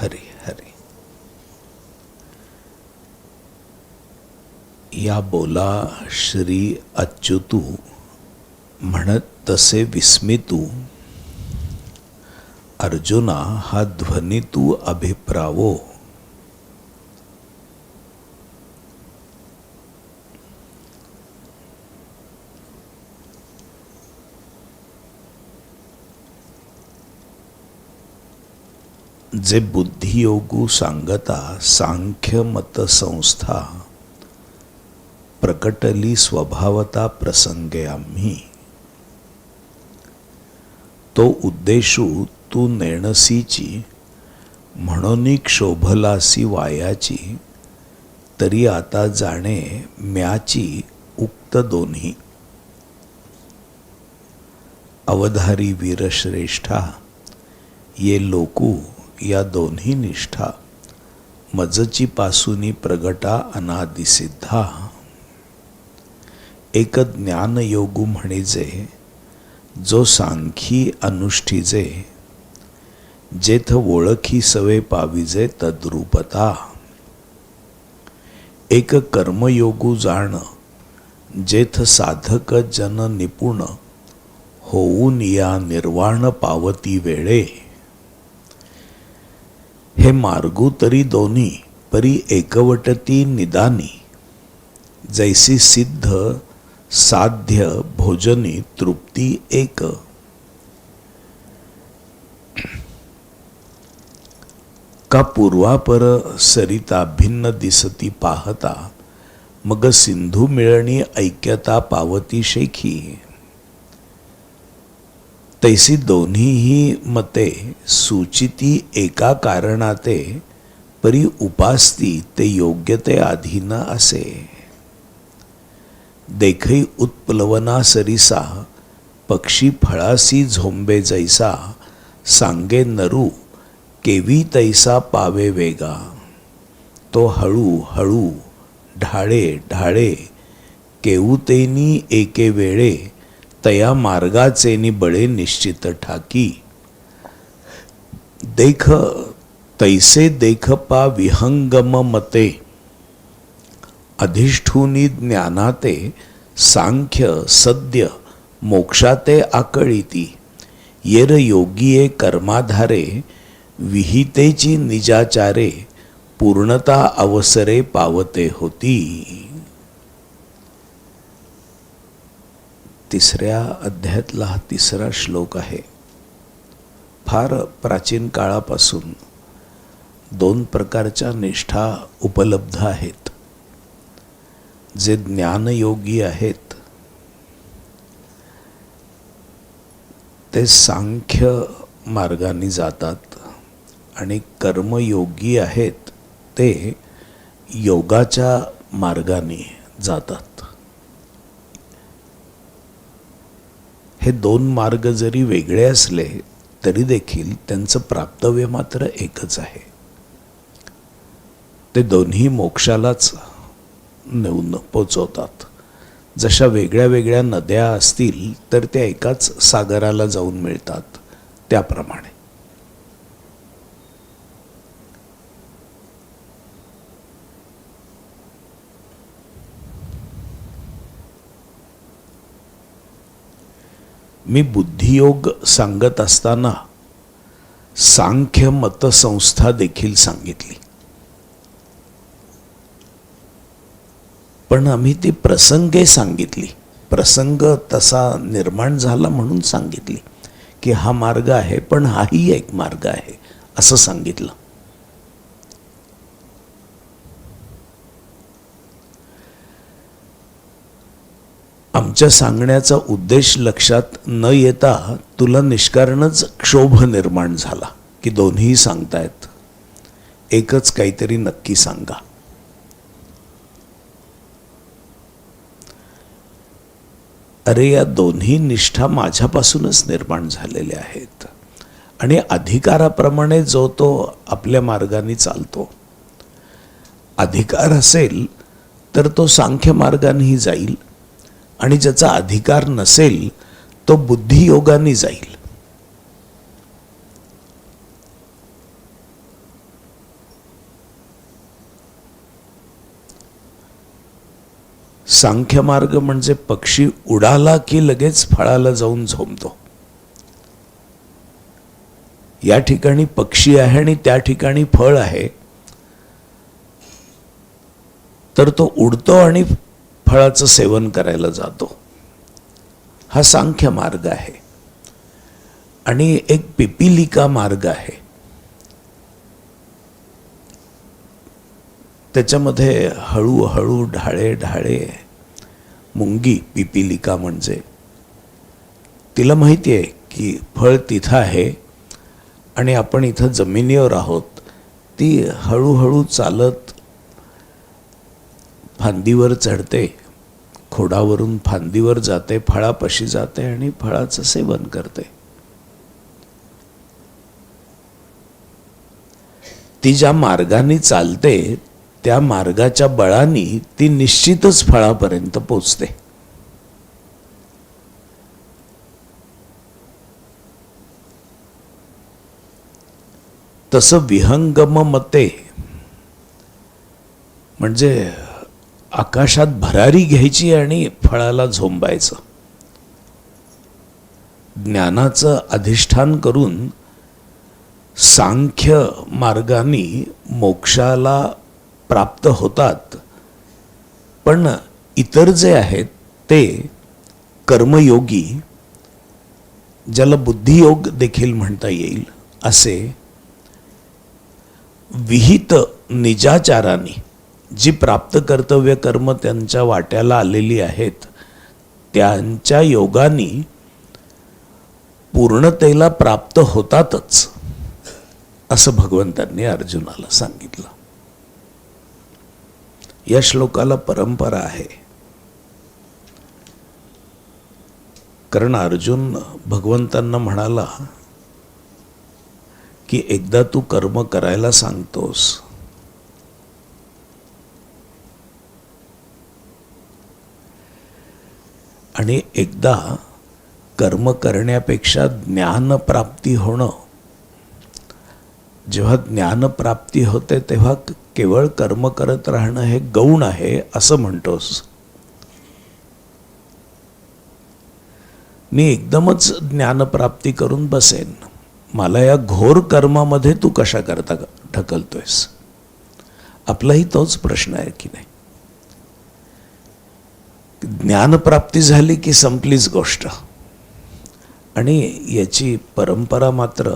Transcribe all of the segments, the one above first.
हरी हरी। या बोला श्री अच्युतू म्हणत तसे विस्मितू। अर्जुना हा ध्वनी तू अभिप्रावो। जे बुद्धियोगू सांगता सांख्य मत संस्था प्रकटली स्वभावता प्रसंगे आम्ही. तो उद्देशू तू नेणसीची म्हणून क्षोभलासी वायाची तरी आता जाणे म्याची उक्त दोन्ही. अवधारी वीरश्रेष्ठा ये लोकू या दोन्ही निष्ठा मजची पासुनी प्रगटा अनादिसिद्धा. एक ज्ञान योगू म्हणेजे जो सांखी अनुष्ठीजे जेथ ओळखी सवे पाविजे तद्रूपता. एक कर्मयोगू जाण जेथ साधक जन निपुण होऊन या निर्वाण पावती वेळे. हे मार्गू तरी दोन्ही परी एकवटती निदानी. जैसी सिद्ध साध्य भोजनी तृप्ती एक. का पूर्वापर सरिता भिन्न दिसती पाहता मग सिंधू मिळणी ऐक्यता पावती शेखी. तैसी दोन्हीही मते सूचिती एका कारणाते परी उपासती ते योग्य ते अधीन असे. देखई उत्प्लवना सरिसा पक्षी फळासी झोंबे जैसा सांगे नरू केवी तैसा पावे वेगा. तो हळू हळू ढाळे ढाळे केऊतेनी एके वेळे तया मार्गाचे बळे निश्चित ठाकी. देख तैसे देख पा विहंगम मते. अधिष्ठुनी ज्ञानाते सांख्य सद्य मोक्षाते आकळीती. येर योगीये कर्माधारे विहितेची निजाचारे पूर्णता अवसरे पावते होती. तिसऱ्या अध्यायातला हा तिसरा श्लोक आहे. फार प्राचीन काळापासून दोन प्रकारच्या निष्ठा उपलब्ध आहेत. जे ज्ञानयोगी आहेत ते सांख्य मार्गाने जातात आणि कर्मयोगी आहेत ते योगाच्या मार्गाने जातात. हे दोन मार्ग जरी वेगळे असले तरी देखील त्यांचं प्राप्तव्य मात्र एकच आहे. ते दोन्ही मोक्षालाच नेऊन पोचवतात. जशा वेगळ्या वेगळ्या नद्या असतील तर त्या एकाच सागराला जाऊन मिळतात. त्याप्रमाणे. मी बुद्धियोग सांगत असताना सांख्य मतसंस्था देखील सांगितली. पण आम्ही ती प्रसंगे सांगितली. प्रसंग तसा निर्माण झाला म्हणून सांगितली की हा मार्ग आहे पण हाही एक मार्ग आहे असं सांगितलं. आमच्या सांगण्याचा उद्देश लक्षात न येता तुला निष्कारणच क्षोभ निर्माण झाला की दोन्ही सांगतायत. एकच काहीतरी नक्की सांगा. अरे या दोन्ही निष्ठा माझ्यापासूनच निर्माण झालेल्या आहेत आणि अधिकाराप्रमाणे जो तो आपल्या मार्गाने चालतो. अधिकार असेल तर तो सांख्य मार्गानेही जाईल आणि ज्याचा अधिकार नसेल तो बुद्धियोगाने जाईल. सांख्य मार्ग म्हणजे पक्षी उडाला की लगेच फळाला जाऊन झोंबतो या ठिकाणी पक्षी आहे आणि त्या ठिकाणी फळ आहे. तर तो उडतो आणि फळाचं सेवन करायला जातो. हा सांख्य मार्ग आहे. आणि एक पिपिलिका मार्ग आहे. त्याच्यामध्ये हळूहळू ढाळे ढाळे मुंगी पिपिलिका म्हणजे. तिला माहिती आहे की फळ तिथं आहे आणि आपण इथं जमिनीवर आहोत. ती हळूहळू चालत फांदीवर चढते. खोडावरून फांदीवर जाते फळापाशी जाते आणि फळाचं सेवन करते. ती ज्या मार्गाने चालते त्या मार्गाच्या बळाने ती निश्चितच फळापर्यंत पोचते. तसं विहंगम मते म्हणजे आकाशात भरारी घ्यायची आणि फळाला झोंबायचं. ज्ञानाचं अधिष्ठान करून सांख्य मार्गाने मोक्षाला प्राप्त होतात. पण इतर जे आहेत ते कर्मयोगी ज्याला बुद्धियोग देखील म्हणता येईल असे विहित निजाचाराने जी प्राप्त कर्तव्य कर्म त्यांच्या वाट्याला आलेली आहेत त्यांच्या योगानी पूर्णतेला प्राप्त होतातच असं भगवंतांनी अर्जुनाला सांगितलं. या श्लोकाला परंपरा आहे. कारण अर्जुन भगवंतांना म्हणाला की एकदा तू कर्म करायला सांगतोस आणि एकदा कर्म करण्यापेक्षा ज्ञानप्राप्ती होणं. जेव्हा ज्ञानप्राप्ती होते तेव्हा केवळ कर्म करत राहणं हे गौण आहे असं म्हणतोस. मी एकदमच ज्ञानप्राप्ती करून बसेन. मला या घोर कर्मामध्ये तू कशा करता ढकलतोयस? आपलाही तोच प्रश्न आहे की नाही? ज्ञानप्राप्ती झाली की संपलीच गोष्ट. आणि याची परंपरा मात्र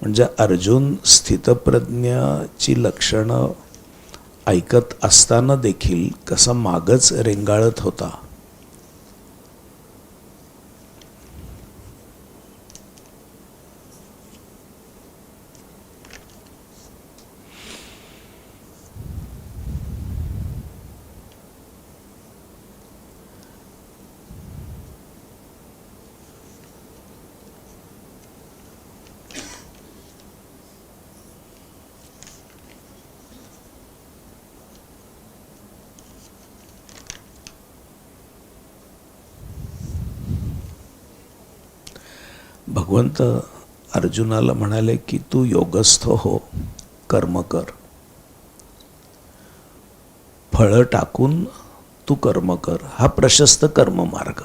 म्हणजे अर्जुन स्थितप्रज्ञाची लक्षणं ऐकत असताना देखील कसा मागच रेंगाळत होता. भगवंत अर्जुनाला म्हणाले की तू योगस्थ हो कर्म कर. फळं टाकून तू कर्म कर. हा प्रशस्त कर्म मार्ग.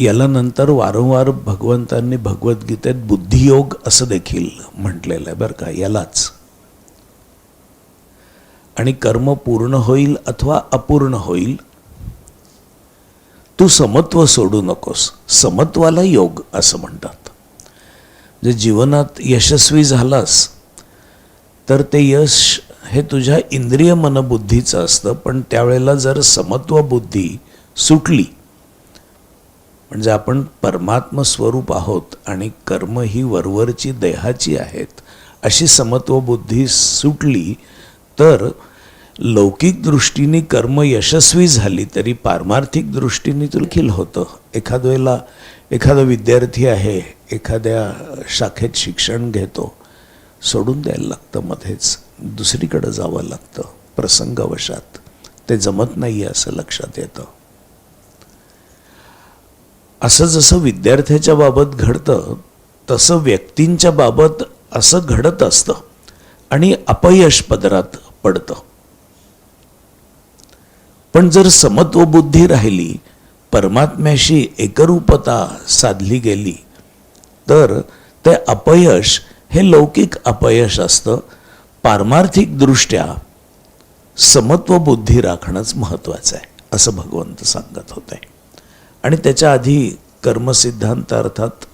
याला नंतर वारंवार भगवंतांनी भगवद्गीतेत बुद्धियोग असं देखील म्हटलेलं आहे बरं का यालाच. आणि कर्म पूर्ण होईल अथवा अपूर्ण होईल तू समत्व सोडू नकोस. समत्वाला योग असं म्हणतात. जे जीवनात यशस्वी झालास तर ते यश हे तुझ्या इंद्रिय मनबुद्धीचं असतं पण त्यावेळेला जर समत्व बुद्धी सुटली म्हणजे आपण परमात्म स्वरूप आहोत आणि कर्म ही वरवरची देहाची आहेत अशी समत्व बुद्धी सुटली तर लौकिक दृष्टीने कर्म यशस्वी झाली तरी पारमार्थिक दृष्टीने देखील होतं. एखाद वेळेला एखादा विद्यार्थी आहे एखाद्या शाखेत शिक्षण घेतो सोडून द्यायला लागतं मध्येच दुसरीकडं जावं लागतं प्रसंगवशात ते जमत नाही आहे असं लक्षात येतं. असं जसं विद्यार्थ्याच्या बाबत घडतं तसं व्यक्तींच्या बाबत असं घडत असतं आणि अपयश पदरात पडतं. पण जर समत्व बुद्धी राहिली परमात्म्याशी एकरूपता साधली गेली तर ते अपयश हे लौकिक अपयश असतं. पारमार्थिकदृष्ट्या समत्व बुद्धी राखणंच महत्त्वाचं आहे असं भगवंत सांगत होते. आणि त्याच्या आधी कर्मसिद्धांत अर्थात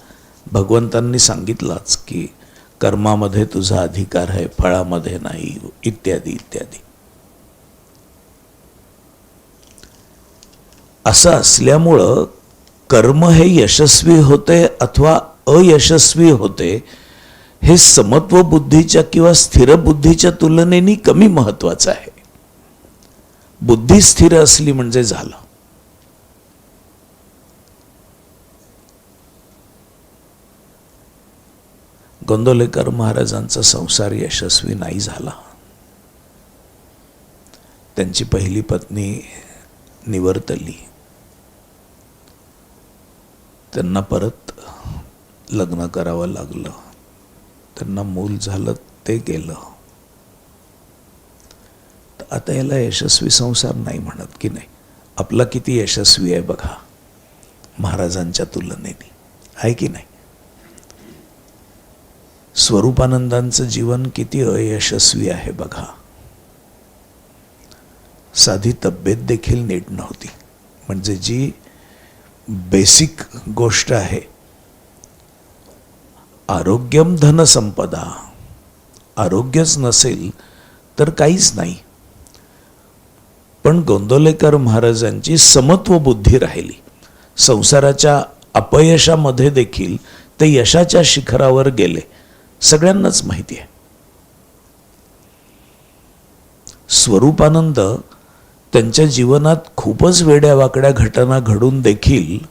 भगवंतांनी सांगितलाच की कर्मामध्ये तुझा अधिकार आहे फळामध्ये नाही इत्यादी इत्यादी. असं असल्यामुळं कर्म हे यशस्वी होते अथवा अयशस्वी होते हे समत्व बुद्धीच्या किंवा स्थिर बुद्धीच्या तुलनेने कमी महत्वाचं आहे. बुद्धी स्थिर असली म्हणजे झालं. गोंदोलेकर महाराजांचा संसार यशस्वी नाही झाला. त्यांची पहिली पत्नी निवर्तली. त्यांना परत लग्न करावं लागलं. त्यांना मूल झालं ते गेलं. तर आता याला यशस्वी संसार नाही म्हणत की नाही. आपला किती यशस्वी आहे बघा महाराजांच्या तुलनेने. आहे की नाही? स्वरूपानंदांचं जीवन किती अयशस्वी आहे बघा. साधी तब्येत देखील नीट नव्हती. म्हणजे जी बेसिक गोष्ट आहे. आरोग्यम धनसंपदा आरोग्यच नसेल तर काहीच नाही. पण गोंदोलेकर महाराजांची समत्व बुद्धी राहिली. संसाराच्या अपयशामध्ये देखील ते यशाच्या शिखरावर गेले. सगळ्यांनाच माहिती आहे. स्वरूपानंद त्यांच्या जीवनात खूपच वेड्या वाकड्या घटना घडून देखील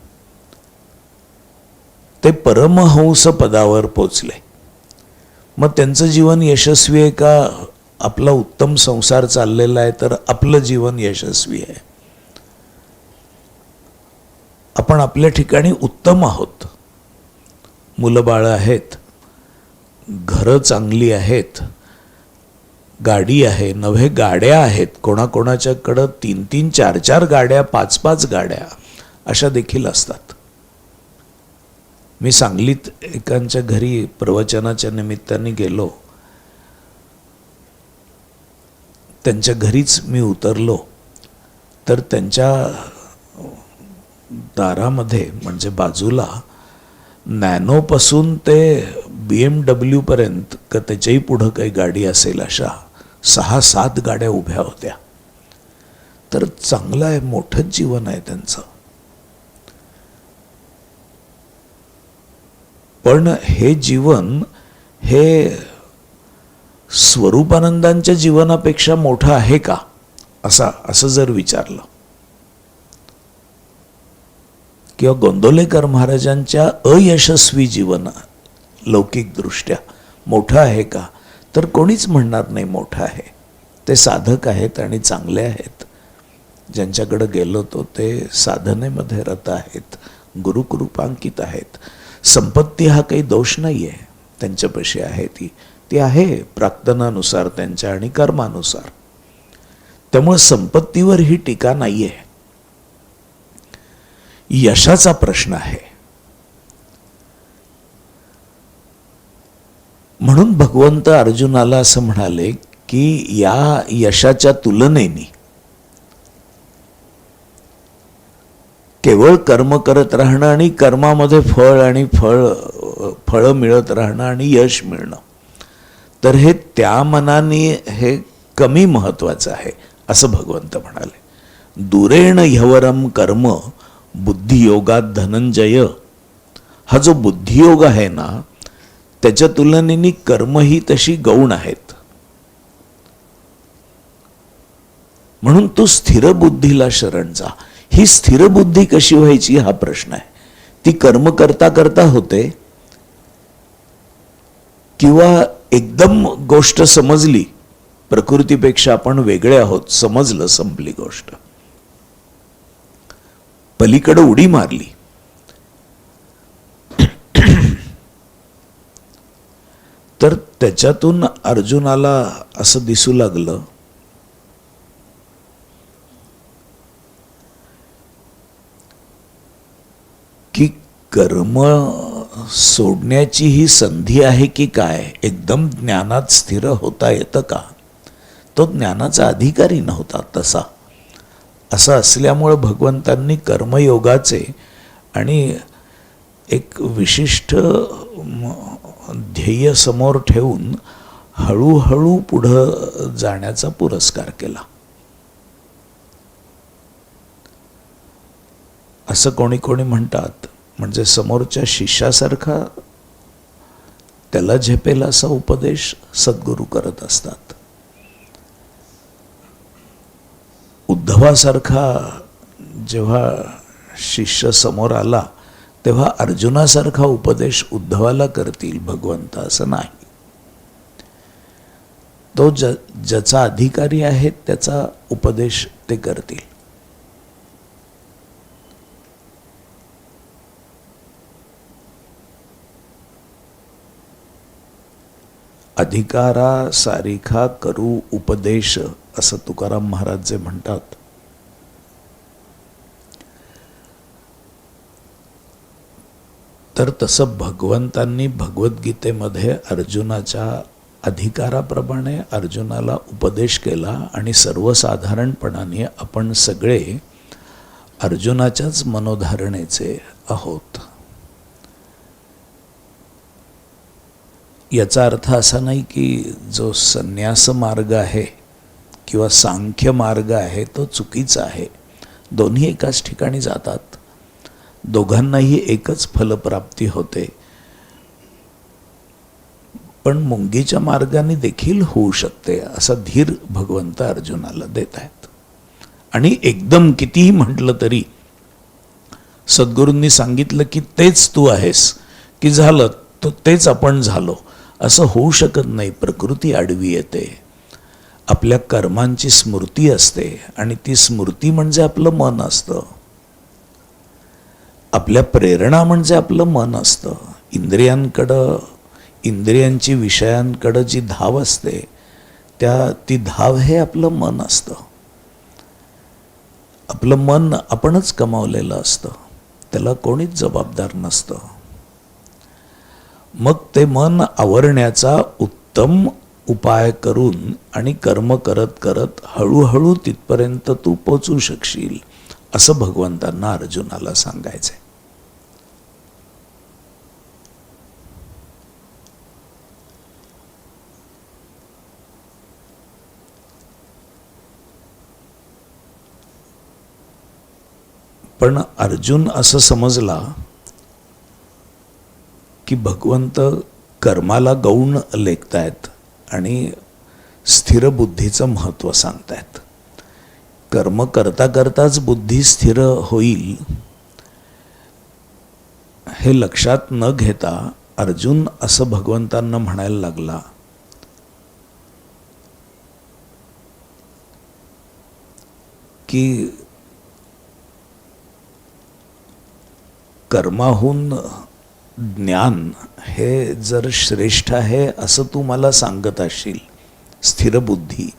ते परमहंस पदावर पोचले. मग त्यांचं जीवन यशस्वी आहे का? आपला उत्तम संसार चाललेला आहे तर आपलं जीवन यशस्वी आहे. आपण आपल्या ठिकाणी उत्तम आहोत. मुलं बाळं आहेत घरं चांगली आहेत गाडी आहे नव्हे गाड्या आहेत कोणाकोणाच्याकडं तीन तीन चार चार गाड्या पाच पाच गाड्या अशा देखील असतात. मी सांगलीत एकांच्या घरी प्रवचनाच्या निमित्ताने गेलो. त्यांच्या घरीच मी उतरलो. तर त्यांच्या दारामध्ये म्हणजे बाजूला नॅनोपासून ते बी एम डब्ल्यूपर्यंत का त्याच्याही पुढं काही गाडी असेल अशा सहा सात गाड्या उभ्या होत्या. तर चांगलं आहे मोठंच जीवन आहे त्यांचं. पण हे जीवन हे स्वरूपानंदांच्या जीवनापेक्षा मोठं आहे का? असा असं जर विचारलं. किंवा गोंदोलेकर महाराजांच्या अयशस्वी जीवन लौकिकदृष्ट्या मोठं आहे का? तर कोणीच म्हणणार नाही मोठं आहे. ते साधक आहेत आणि चांगले आहेत. ज्यांच्याकडं गेलो तो ते साधनेमध्ये रत आहेत गुरुकृपांकित आहेत. संपत्ती हा काही दोष नाही आहे त्यांच्यापाशी आहे ती ती आहे प्राक्तनानुसार त्यांच्या आणि कर्मानुसार. त्यामुळे संपत्तीवर ही टीका नाही आहे यशाचा प्रश्न आहे. म्हणून भगवंत अर्जुनाला असं म्हणाले की या यशाच्या तुलनेने केवळ कर्म करत राहणं आणि कर्मामध्ये फळ आणि फळ फळं मिळत राहणं आणि यश मिळणं तर हे त्या मनाने हे कमी महत्वाचं आहे असं भगवंत म्हणाले. दुरेण ह्यवरम कर्म बुद्धियोगात धनंजय. हा जो बुद्धियोग आहे ना त्याच्या तुलनेने कर्म ही तशी गौण आहेत. म्हणून तू स्थिर बुद्धीला शरण जा. ही स्थिर बुद्धी कशी व्हायची हा प्रश्न आहे. ती कर्म करता करता होते किंवा एकदम गोष्ट समजली प्रकृतीपेक्षा आपण वेगळे आहोत समजलं संपली गोष्ट. पलीकडे उडी मारली. तर त्याच्यातून अर्जुनाला असं दिसू लागलं की कर्म सोडण्याची ही संधी आहे की काय? एकदम ज्ञानात स्थिर होता येतं का? तो ज्ञानाचा अधिकारी नव्हता तसा. असं असल्यामुळं भगवंतांनी कर्मयोगाचे आणि एक विशिष्ट ध्येय समोर ठेवून हळूहळू पुढं जाण्याचा पुरस्कार केला. असं कोणी कोणी म्हणतात म्हणजे समोरच्या शिष्यासारखा त्याला झेपेल असा उपदेश सद्गुरू करत असतात. उद्धवासारखा जेव्हा शिष्य समोर आला तेव्हा अर्जुनासारखा उपदेश उद्धवाला करतील भगवंत असं नाही. तो ज ज्याचा अधिकारी आहे त्याचा उपदेश ते करतील. अधिकारा सारिखा करू उपदेश असं तुकाराम महाराज जे म्हणतात तर तसं भगवंतांनी भगवद्गीतेमध्ये अर्जुनाच्या अधिकाराप्रमाणे अर्जुनाला उपदेश केला आणि सर्वसाधारणपणाने आपण सगळे अर्जुनाच्याच मनोधारणेचे आहोत. याचा अर्थ असा नाही की जो संन्यास मार्ग आहे किंवा सांख्य मार्ग आहे तो चुकीचा आहे. दोन्ही एकाच ठिकाणी जातात. दोघांनाही एकच फलप्राप्ती होते. पण मुंगीच्या मार्गाने देखील होऊ शकते असा धीर भगवंत अर्जुनाला देत आहेत आणि एकदम कितीही म्हटलं तरी सद्गुरूंनी सांगितलं की तेच तू आहेस की झालं तर तेच आपण झालो असं होऊ शकत नाही प्रकृती आडवी येते. आपल्या कर्मांची स्मृती असते आणि ती स्मृती म्हणजे आपलं मन असतं. आपल्या प्रेरणा म्हणजे आपलं मन असतं. इंद्रियांकडं इंद्रियांची विषयांकडं जी धाव असते त्या ती धाव हे आपलं मन असतं. आपलं मन आपणच कमावलेलं असतं. त्याला कोणीच जबाबदार नसतं. मग ते मन आवरण्याचा उत्तम उपाय करून आणि कर्म करत करत हळूहळू तिथपर्यंत तू पोचू शकशील असं भगवंतांना अर्जुनाला सांगायचंय. पण अर्जुन असं समजला की भगवंत कर्माला गौण लेखतायत आणि स्थिर बुद्धीचं महत्त्व सांगतायत. कर्म करता करताच बुद्धी स्थिर होईल हे लक्षात न घेता अर्जुन असं भगवंतांना म्हणायला लागला की कर्माहून ज्ञान हे जर श्रेष्ठ आहे असं तू मला सांगत असशील स्थिरबुद्धी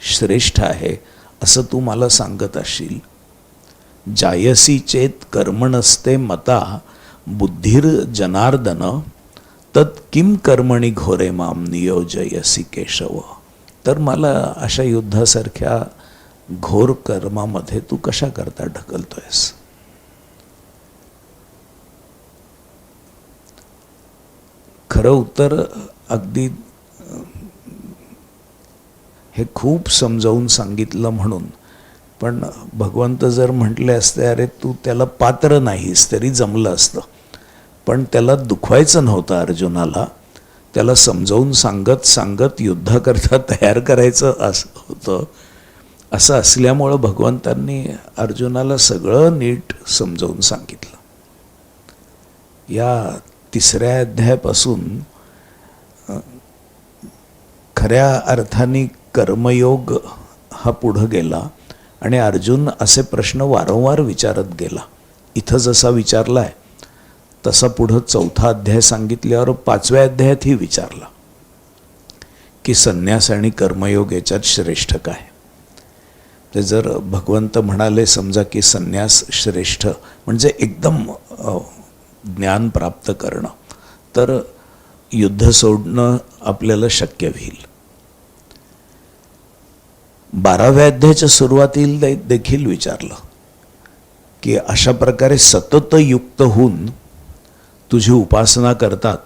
श्रेष्ठ आहे असं तू मला सांगत असशील. जायसी चेत कर्मणस्ते मता बुद्धिर जनार्दन तत् किम कर्मणी घोरे माम नियोजयसी केशव. तर मला अशा युद्धासारख्या घोर कर्मामध्ये तू कशा करता ढकलतोयस? खरं उत्तर अगदी हे खूप समजावून सांगितलं म्हणून. पण भगवंत जर म्हटले असते अरे तू त्याला पात्र नाहीस तरी जमलं असतं. पण त्याला दुखवायचं नव्हतं अर्जुनाला. त्याला समजावून सांगत सांगत युद्धाकरता तयार करायचं असं होतं. असं असल्यामुळं भगवंतांनी अर्जुनाला सगळं नीट समजावून सांगितलं. या तिसऱ्या अध्यायापासून खऱ्या अर्थाने कर्मयोग हा पुढं गेला आणि अर्जुन असे प्रश्न वारंवार विचारत गेला. इथं जसा विचारला आहे तसा पुढं चौथा अध्याय सांगितल्यावर पाचव्या अध्यायातही विचारला की संन्यास आणि कर्मयोग याच्यात श्रेष्ठ काय? ते जर भगवंत म्हणाले समजा की संन्यास श्रेष्ठ म्हणजे एकदम ज्ञान प्राप्त करणं. तर युद्ध सोडणं आपल्याला शक्य होईल. बाराव्या अध्यायाच्या सुरुवातीला दे- देखील विचारलं की अशा प्रकारे सतत युक्त होऊन तुझी उपासना करतात.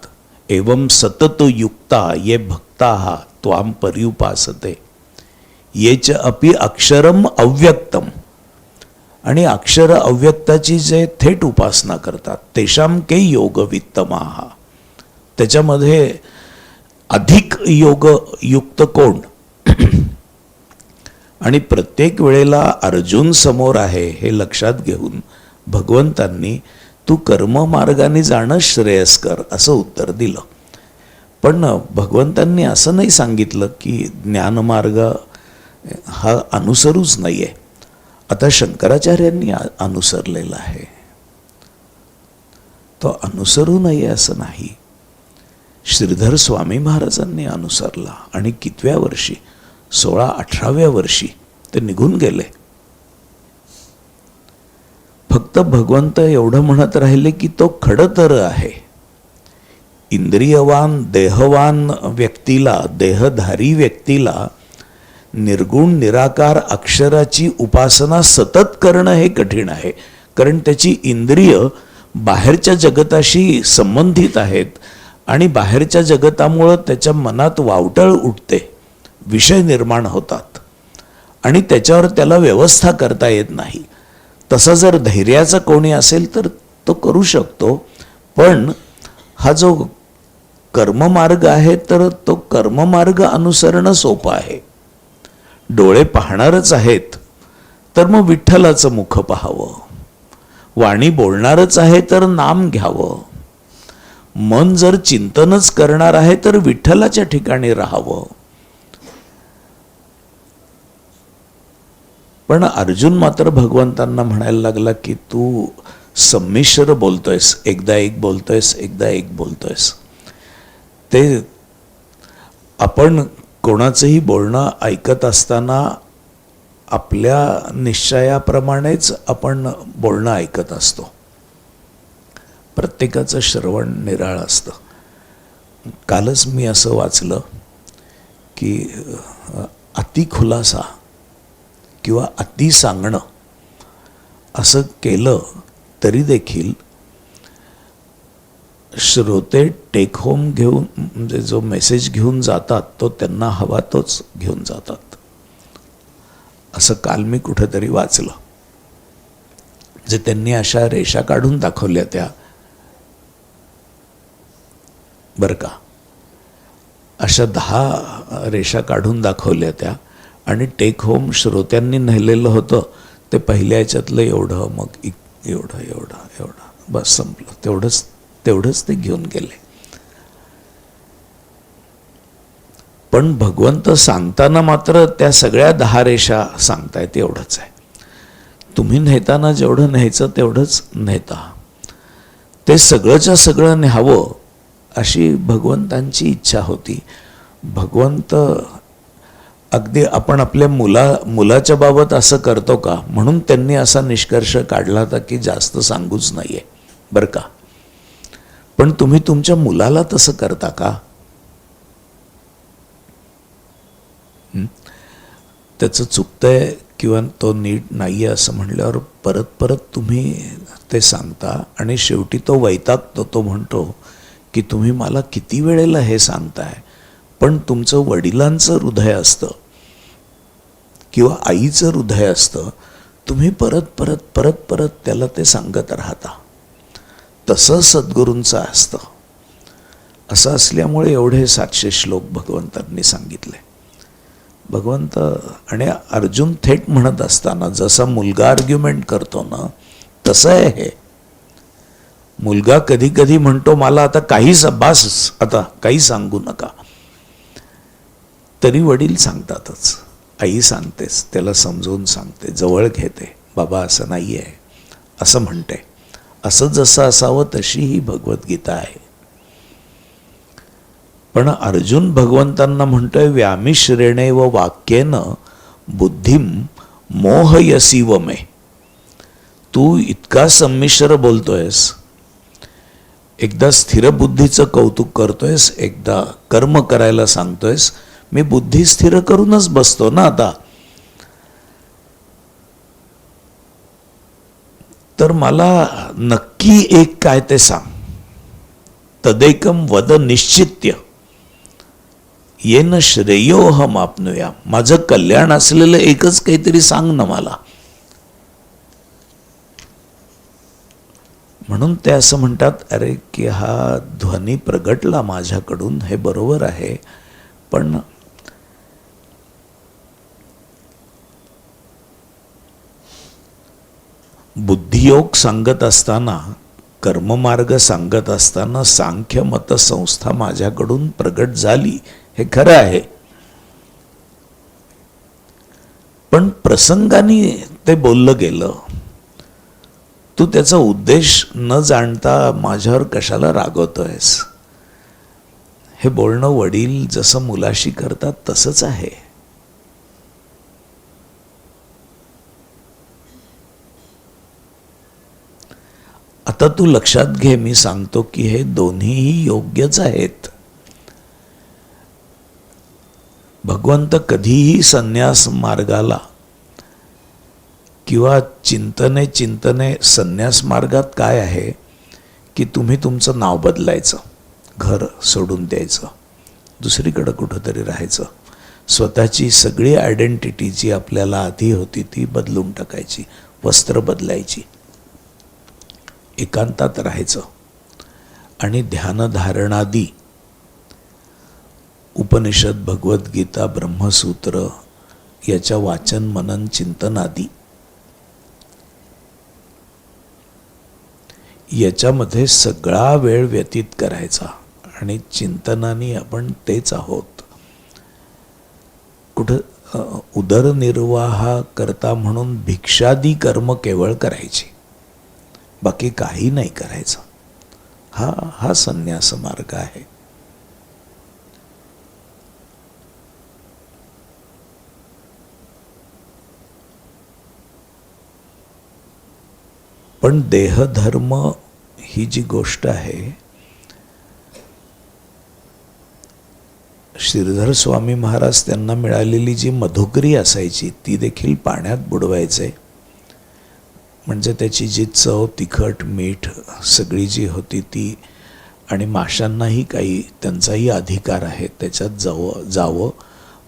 एवं सतत युक्ता ये भक्ता त्वाम पर्युपासते येच अपि अक्षरम अव्यक्तम. आणि अक्षर अव्यक्ताची जे थेट उपासना करतात तेशाम के योग वित्तमाहा. त्याच्यामध्ये अधिक योग युक्त कोण? आणि प्रत्येक वेळेला अर्जुन समोर आहे हे लक्षात घेऊन भगवंतांनी तू कर्ममार्गाने जाणं श्रेयस्कर असं उत्तर दिलं. पण भगवंतांनी असं नाही सांगितलं की ज्ञानमार्ग हा अनुसरूच नाही आहे आता शंकराचार्यांनी अनुसरलेला आहे. तो अनुसरू नये असं नाही. श्रीधर स्वामी महाराजांनी अनुसरला आणि कितव्या वर्षी? सोळा अठराव्या वर्षी ते निघून गेले. फक्त भगवंत एवढं म्हणत राहिले की तो खडतर आहे. इंद्रियवान देहवान व्यक्तीला देहधारी व्यक्तीला निर्गुण निराकार अक्षराची उपासना सतत करणं हे कठीण आहे. कारण त्याची इंद्रिय बाहेरच्या जगताशी संबंधित आहेत आणि बाहेरच्या जगतामुळं त्याच्या मनात वावटळ उठते. विषय निर्माण होतात. आणि त्याच्यावर त्याला व्यवस्था करता येत नाही. तसा जर धैर्याचा कोणी असेल तर तो करू शकतो. पण हा जो कर्ममार्ग आहे तर तो कर्ममार्ग अनुसरणं सोपं आहे. डोळे पाहणारच आहेत तर मग विठ्ठलाचं मुख पाहावं. वाणी बोलणारच आहे तर नाम घ्यावं. मन जर चिंतनच करणार आहे तर विठ्ठलाच्या ठिकाणी राहावं. पण अर्जुन मात्र भगवंतांना म्हणायला लागला की तू संमिश्र बोलतोयस एकदा एक बोलतोयस एकदा एक बोलतोयस. ते आपण कोणाचंही बोलणं ऐकत असताना आपल्या निश्चयाप्रमाणेच आपण बोलणं ऐकत असतो. प्रत्येकाचं श्रवण निराळ असतं. कालच मी असं वाचलं की अति खुलासा किंवा अति सांगणं असं केलं तरी देखील श्रोते टेक होम घेऊन म्हणजे जो मेसेज घेऊन जातात तो त्यांना हवा तोच घेऊन जातात. असं काल मी कुठेतरी वाचलं. जे त्यांनी अशा रेषा काढून दाखवल्या त्या. बरं का? अशा दहा रेषा काढून दाखवल्या त्या. आणि टेक होम श्रोत्यांनी नेलेलं होतं. ते पहिल्या याच्यातलं एवढं मग इ- एवढं एवढं एवढं. बस संपलं. तेवढंच तेवढंच ते घेऊन गेले. पण भगवंत सांगताना मात्र त्या सगळ्या दहा रेषा सांगतायत एवढंच आहे. तुम्ही नेताना जेवढं न्यायचं तेवढंच नेता. ते सगळंच्या सगळं न्यावं अशी भगवंतांची इच्छा होती. भगवंत अगदी आपण आपल्या मुला मुलाच्या बाबत असं करतो का? म्हणून त्यांनी असा निष्कर्ष काढला होता की जास्त सांगूच नाहीये. बरं का? पण तुम्ही तुमच्या मुलाला तसं करता का? त्याचं चुकतंय किंवा तो नीट नाही आहे असं म्हणल्यावर परत परत तुम्ही ते सांगता आणि शेवटी तो वैतागतो तो म्हणतो की तुम्ही मला किती वेळेला हे सांगताय? पण तुमचं वडिलांचं हृदय असतं किंवा आईचं हृदय असतं तुम्ही परत परत परत परत त्याला ते सांगत राहता. तसं सद्गुरूंचं असतं. असं असल्यामुळे एवढे सातशे श्लोक भगवंतांनी सांगितले. भगवंत आणि अर्जुन थेट म्हणत असताना जसा मुलगा आर्ग्युमेंट करतो ना तसं आहे हे. मुलगा कधी कधी म्हणतो मला आता काही बास आता काही सांगू नका. तरी वडील सांगतातच. आई सांगतेच त्याला समजवून सांगते जवळ घेते. बाबा असं नाही आहे असं म्हणते. असं जसं असावं तशी ही भगवद्गीता आहे. पण अर्जुन भगवंतांना म्हणतोय व्यामिश्रेणे व वाक्येन बुद्धिम मोहयसी व मे. तू इतका संमिश्र बोलतोयस. एकदा स्थिर बुद्धीचं कौतुक करतोयस एकदा कर्म करायला सांगतोयस. मी बुद्धी स्थिर करूनच बसतो ना आता? तर मला नक्की एक काय ते सांग. तदैकम वद निश्चित्य. येन श्रेयोह आपणूया माझं कल्याण असलेलं एकच काहीतरी सांग ना मला. म्हणून ते असं म्हणतात अरे की हा ध्वनी प्रगटला माझ्याकडून हे बरोबर आहे पण बुद्धियोग सांगत असताना कर्ममार्ग सांगत असताना सांख्य मत संस्था माझ्याकडून प्रगट झाली हे खरं आहे. पण प्रसंगाने ते बोललं गेलं. तू त्याचा उद्देश न जाणता माझ्यावर कशाला रागवतोयस? हे बोलणं वडील जसं मुलाशी करतात तसंच आहे. आता तू लक्षात घे मी सांगतो की हे दोन्हीही योग्यच आहेत. भगवंत कधीही संन्यास मार्गाला किंवा चिंतने चिंतने संन्यास मार्गात काय आहे की तुम्ही तुमचं नाव बदलायचं घर सोडून द्यायचं दुसरीकडं कुठंतरी राहायचं स्वतःची सगळी आयडेंटिटी जी आपल्याला आधी होती ती बदलून टाकायची वस्त्र बदलायची एकांतात राहायचं. आणि ध्यानधारणादी उपनिषद भगवद्गीता ब्रह्मसूत्र याच्या वाचन मनन चिंतनादी याच्यामध्ये सगळा वेळ व्यतीत करायचा. आणि चिंतनाने आपण तेच आहोत. कुठं उदरनिर्वाह करता म्हणून भिक्षादी कर्म केवळ करायची. बाकी काही नाही करायचं. हा हा संन्यास मार्ग आहे. पण देहधर्म ही जी गोष्ट आहे श्रीधर स्वामी महाराज त्यांना मिळालेली जी मधुकरी असायची ती देखील पाण्यात बुडवायचे. म्हणजे त्याची जी चव तिखट मीठ सगळी जी होती ती आणि माशांनाही काही त्यांचाही अधिकार आहे. त्याच्यात जावं जावं.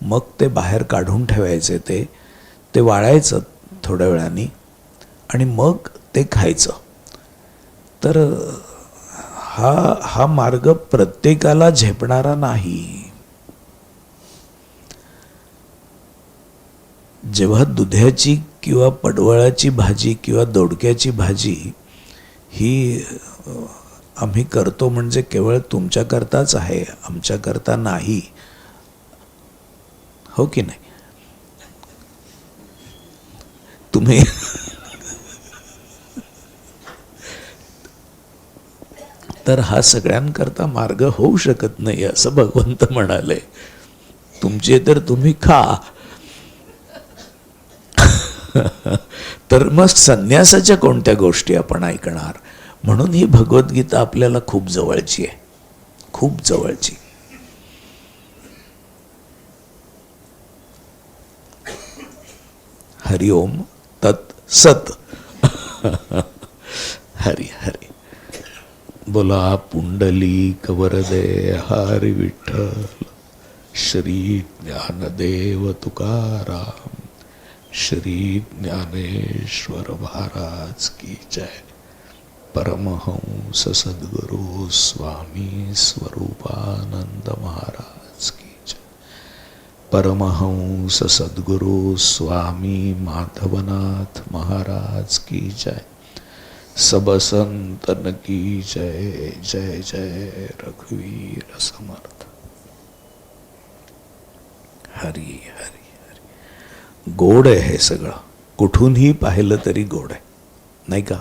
मग ते बाहेर काढून ठेवायचे ते. ते वाळायचं थोड्या वेळाने आणि मग ते खायचं. तर हा हा मार्ग प्रत्येकाला झेपणारा नाही. जेव्हा दुधाची किंवा पडवळाची भाजी किंवा दोडक्याची भाजी ही आम्ही करतो म्हणजे केवळ तुमच्याकरताच आहे आमच्याकरता नाही. हो की नाही? तुम्ही तर हा सगळ्यांकरता मार्ग होऊ शकत नाही असं भगवंत म्हणाले. तुमचे तर तुम्ही खा. तर मग संन्यासाच्या कोणत्या गोष्टी आपण ऐकणार? म्हणून ही भगवद्गीता आपल्याला खूप जवळची आहे. खूप जवळची. हरिओम तत् सत. हरी हरी. बोला पुंडली कवरदे हरी विठ्ठल श्री ज्ञानदेव तुकाराम. श्री ज्ञानेश्वर महाराज की जय। परमहंस सद्गुरु स्वामी स्वरूपानंद महाराज की जय। परमहंस सद्गुरु स्वामी माधवनाथ महाराज की जय। सब संतन की जय जय जय रघुवीर समर्थ। हरिया गोड आहे हे सगळं. कुठूनही पाहिलं तरी गोड आहे. नाही का?